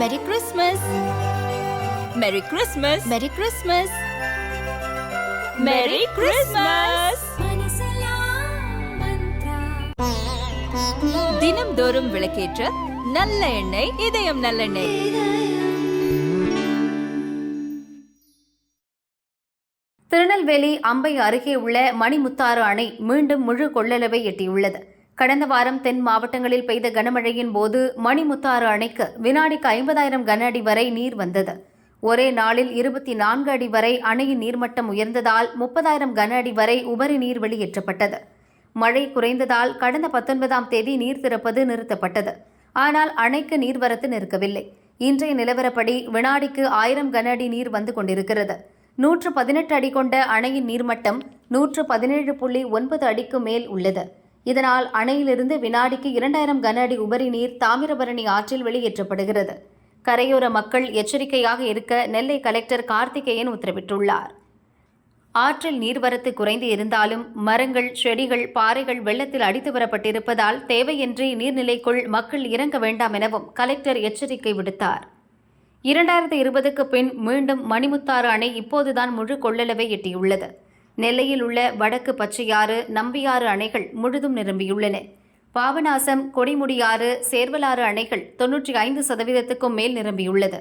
மெரி கிறிஸ்மஸ் மெரி கிறிஸ்மஸ் மெரி கிறிஸ்மஸ் மெரி கிறிஸ்மஸ் தினம்தோறும் விளக்கேற்ற நல்ல எண்ணெய் இதயம் நல்லெண்ணெய் திருநெல்வேலி அம்பை அருகே உள்ள மணிமுத்தாறு அணை மீண்டும் முழு கொள்ளளவை எட்டியுள்ளது. கடந்த வாரம் தென் மாவட்டங்களில் பெய்த கனமழையின் போது மணிமுத்தாறு அணைக்கு வினாடிக்கு ஐம்பதாயிரம் கன அடி வரை நீர் வந்தது. ஒரே நாளில் இருபத்தி நான்கு அடி வரை அணையின் நீர்மட்டம் உயர்ந்ததால் முப்பதாயிரம் கன அடி வரை உபரி நீர் வெளியேற்றப்பட்டது. மழை குறைந்ததால் கடந்த பத்தொன்பதாம் தேதி நீர் திறப்பது நிறுத்தப்பட்டது. ஆனால் அணைக்கு நீர்வரத்து நிற்கவில்லை. இன்றைய நிலவரப்படி வினாடிக்கு ஆயிரம் கன அடி நீர் வந்து கொண்டிருக்கிறது. நூற்று பதினெட்டு அடி கொண்ட அணையின் நீர்மட்டம் நூற்று பதினேழு புள்ளி ஒன்பது அடிக்கு மேல் உள்ளது. இதனால் அணையிலிருந்து வினாடிக்கு இரண்டாயிரம் கன அடி உபரி நீர் தாமிரபரணி ஆற்றில் வெளியேற்றப்படுகிறது. கரையோர மக்கள் எச்சரிக்கையாக இருக்க நெல்லை கலெக்டர் கார்த்திகேயன் உத்தரவிட்டுள்ளார். ஆற்றில் நீர்வரத்து குறைந்து இருந்தாலும் மரங்கள் செடிகள் பாறைகள் வெள்ளத்தில் அடித்து வரப்பட்டிருப்பதால் தேவையின்றி நீர்நிலைக்குள் மக்கள் இறங்க வேண்டாம் எனவும் கலெக்டர் எச்சரிக்கை விடுத்தார். இரண்டாயிரத்தி இருபதுக்கு பின் மீண்டும் மணிமுத்தாறு அணை இப்போதுதான் முழு கொள்ளளவை எட்டியுள்ளது. நெல்லையில் உள்ள வடக்கு பச்சையாறு நம்பியாறு அணைகள் முழுதும் நிரம்பியுள்ளன. பாபநாசம் கொடிமுடியாறு சேர்வலாறு அணைகள் தொன்னூற்றி ஐந்து சதவீதத்துக்கும் மேல் நிரம்பியுள்ளது.